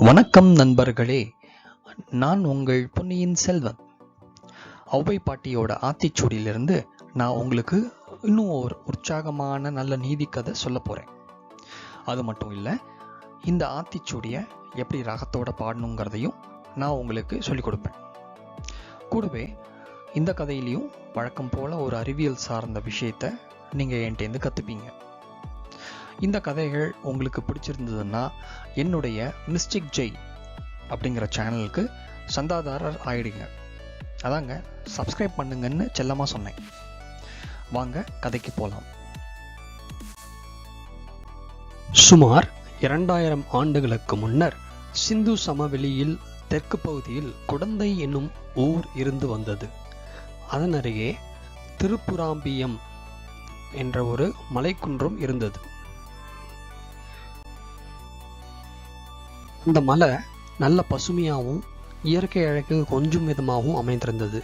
வணக்கம் நண்பர்களே நான் உங்கள் பொன்னியின் செல்வன். ஔவை பாட்டியோட ஆத்திச்சூடியிலிருந்து நான் உங்களுக்கு இன்னும் ஒரு உற்சாகமான நல்ல நீதி கதை சொல்ல போகிறேன் அது மட்டும் இல்லை இந்த ஆத்திச்சூடியை எப்படி ரகத்தோட பாடணுங்கிறதையும் நான் உங்களுக்கு சொல்லிக் கொடுப்பேன். கூடவே இந்த கதையிலையும் வழக்கம் போல் ஒரு அறிவியல் சார்ந்த விஷயத்தை நீங்கள் என்கிட்டேருந்து கற்றுப்பீங்க இந்த கதைகள் உங்களுக்கு பிடிச்சிருந்ததுன்னா என்னுடைய மிஸ்டிக் ஜெய் அப்படிங்கிற சேனலுக்கு சந்தாதாரர் ஆயிடுங்க. அதாங்க சப்ஸ்கிரைப் பண்ணுங்கன்னு செல்லமாக சொன்னேன். வாங்க கதைக்கு போகலாம் சுமார் இரண்டாயிரம் ஆண்டுகளுக்கு முன்னர் சிந்து சமவெளியில் தெற்கு பகுதியில் குடந்தை என்னும் ஊர் இருந்து வந்தது. அதன் அருகே திருப்புராம்பியம் என்ற ஒரு மலைக்குன்றம் இருந்தது. அந்த மலை நல்ல பசுமையாகவும் இயற்கை அழகு கொஞ்சம் விதமாகவும் அமைந்திருந்தது.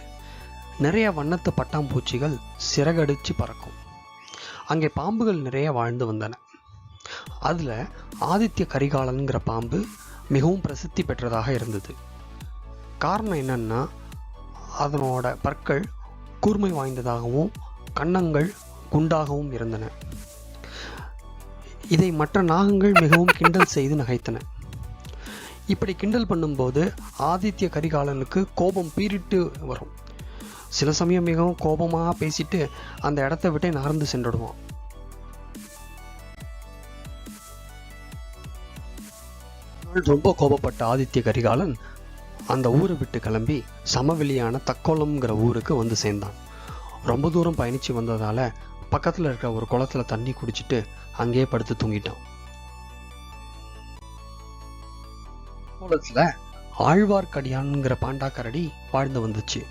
நிறைய வண்ணத்து பட்டாம்பூச்சிகள் சிறகடிச்சு பறக்கும். அங்கே பாம்புகள் நிறைய வாழ்ந்து வந்தன. அதில் ஆதித்ய கரிகாலனுங்கிற பாம்பு மிகவும் பிரசித்தி பெற்றதாக இருந்தது. காரணம் என்னன்னா அதனோட பற்கள் கூர்மை வாய்ந்ததாகவும் கன்னங்கள் குண்டாகவும் இருந்தன. இதை மற்ற நாகங்கள் மிகவும் கிண்டல் செய்து நகைத்தன. இப்படி கிண்டல் பண்ணும்போது ஆதித்ய கரிகாலனுக்கு கோபம் பீரிட்டு வரும். சில சமயம் மிகவும் கோபமாக பேசிட்டு அந்த இடத்த விட்டே நகர்ந்து சென்றுடுவான். ரொம்ப கோபப்பட்ட ஆதித்ய கரிகாலன் அந்த ஊரை விட்டு கிளம்பி சமவெளியான தக்கோலம்ங்கிற ஊருக்கு வந்து சேர்ந்தான். ரொம்ப தூரம் பயணித்து வந்ததால் பக்கத்தில் இருக்கிற ஒரு குளத்துல தண்ணி குடிச்சிட்டு அங்கேயே படுத்து தூங்கிட்டான். கோலத்துல ஆழ்வார்க்கடியான்ங்கிற பாண்டாக்கரடி வாழ்ந்து வந்துச்சு.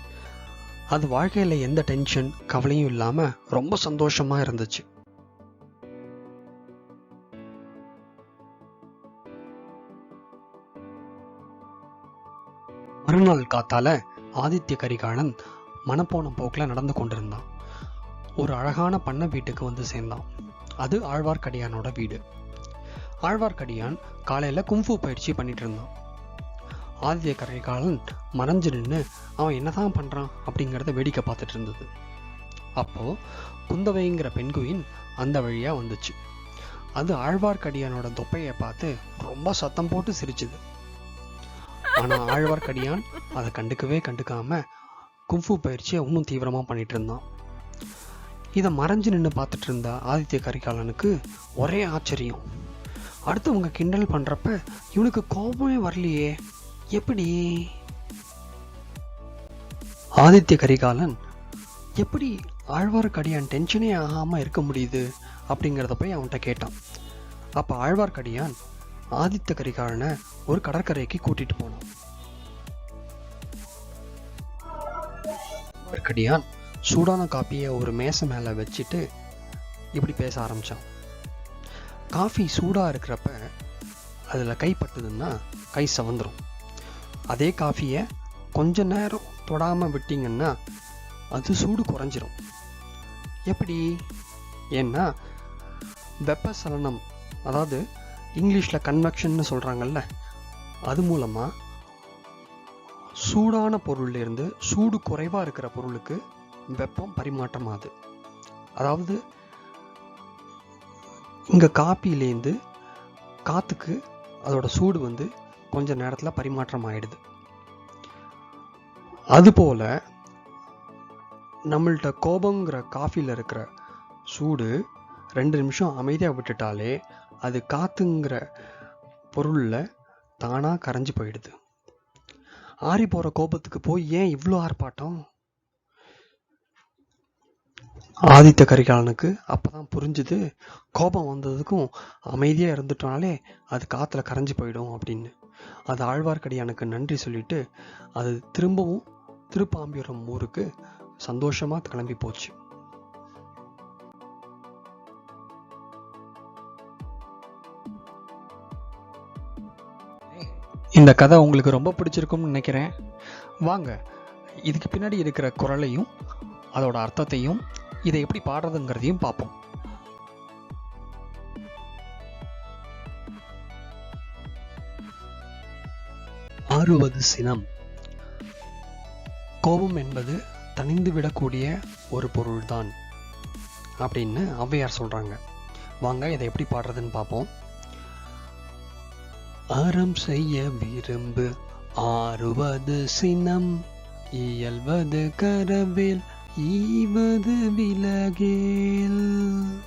அது வாழ்க்கையில எந்த டென்ஷன் கவலையும் இல்லாம ரொம்ப சந்தோஷமா இருந்துச்சு. மறுநாள் காத்தால ஆதித்ய கரிகாலன் மனப்போன போக்கில் நடந்து கொண்டிருந்தான். ஒரு அழகான பண்ணை வீட்டுக்கு வந்து சேர்ந்தான். அது ஆழ்வார்க்கடியானோட வீடு. ஆழ்வார்க்கடியான் காலையில கும்ஃபு பயிற்சி பண்ணிட்டு இருந்தான். ஆதித்ய கரைகாலன் மறைஞ்சு நின்று அவன் என்னதான் பண்ணுறான் அப்படிங்கிறத வேடிக்கை பார்த்துட்டு இருந்தது. அப்போது குந்தவைங்கிற பெண்குயின் அந்த வழியாக வந்துச்சு. அது ஆழ்வார்க்கடியானோட தொப்பையை பார்த்து ரொம்ப சத்தம் போட்டு சிரிச்சுது. ஆனால் ஆழ்வார்க்கடியான் அதை கண்டுக்கவே கண்டுக்காம கும்ஃபு பயிற்சியை இன்னும் தீவிரமாக பண்ணிட்டு இருந்தான். இதை மறைஞ்சு நின்று பார்த்துட்டு இருந்த ஆதித்ய கரிகாலனுக்கு ஒரே ஆச்சரியம். அடுத்தவங்க கிண்டல் பண்ணுறப்ப இவனுக்கு கோபமே வரலையே. எப்படி? ஆதித்ய கரிகாலன் எப்படி ஆழ்வார்க்கடியான் டென்ஷனே ஆகாமல் இருக்க முடியுது அப்படிங்கிறத போய் அவன்கிட்ட கேட்டான். அப்போ ஆழ்வார்க்கடியான் ஆதித்த கரிகாலனை ஒரு கடற்கரைக்கு கூட்டிட்டு போனான். ஆழ்வார்க்கடியான் சூடான காப்பியை ஒரு மேசை மேல வச்சுட்டு இப்படி பேச ஆரம்பிச்சான். காஃபி சூடாக இருக்கிறப்ப அதில் கைப்பட்டதுன்னா கை சவந்துடும் அதே காஃபியை கொஞ்ச நேரம் தொடாமல் விட்டீங்கன்னா அது சூடு குறைஞ்சிரும். எப்படி? ஏன்னா வெப்பசலனம் அதாவது இங்கிலீஷில் கன்வெக்ஷன்னு சொல்கிறாங்கல்ல அது மூலமாக சூடான பொருள்லேருந்து சூடு குறைவாக இருக்கிற பொருளுக்கு வெப்பம் பரிமாற்றமாகுது. அதாவது இங்கே காப்பிலேருந்து காற்றுக்கு அதோட சூடு வந்து கொஞ்ச நேரத்தில் பரிமாற்றம் ஆகிடுது அதுபோல் நம்மள்கிட்ட கோபங்கிற காஃபியில் இருக்கிற சூடு ரெண்டு நிமிஷம் அமைதியாக விட்டுட்டாலே அது காற்றுங்கிற பொருளில் தானாக கரைஞ்சு போயிடுது. ஆறி போகிற கோபத்துக்கு போய் ஏன் இவ்வளோ ஆர்ப்பாட்டம்? ஆதித்த கரிகாலனுக்கு அப்போ தான் புரிஞ்சுது கோபம் வந்ததுக்கும் அமைதியாக இருந்துட்டோனாலே அது காற்றுல கரைஞ்சி போயிடும் அப்படின்னு. அது ஆழ்வார்க்கடியானுக்கு நன்றி சொல்லிட்டு அது திரும்பவும் திருப்பாம்பியூரம் ஊருக்கு சந்தோஷமா கிளம்பி போச்சு. இந்த கதை உங்களுக்கு ரொம்ப பிடிச்சிருக்கும்னு நினைக்கிறேன். வாங்க இதுக்கு பின்னாடி இருக்கிற குரலையும் அதோட அர்த்தத்தையும் இதை எப்படி பாடுறதுங்கிறதையும் பார்ப்போம். மாறுவது சினம். கோபம் என்பது தனிந்து விடக்கூடிய ஒரு பொருள்தான். அப்படின்னு ஔவையார் சொல்றாங்க. வாங்க இதை எப்படி பாடுறதுன்னு பார்ப்போம். அறம் செய்ய விரும்பு ஆறுவது சினம் இயல்வது கரவேல் ஈவது விலகேல்.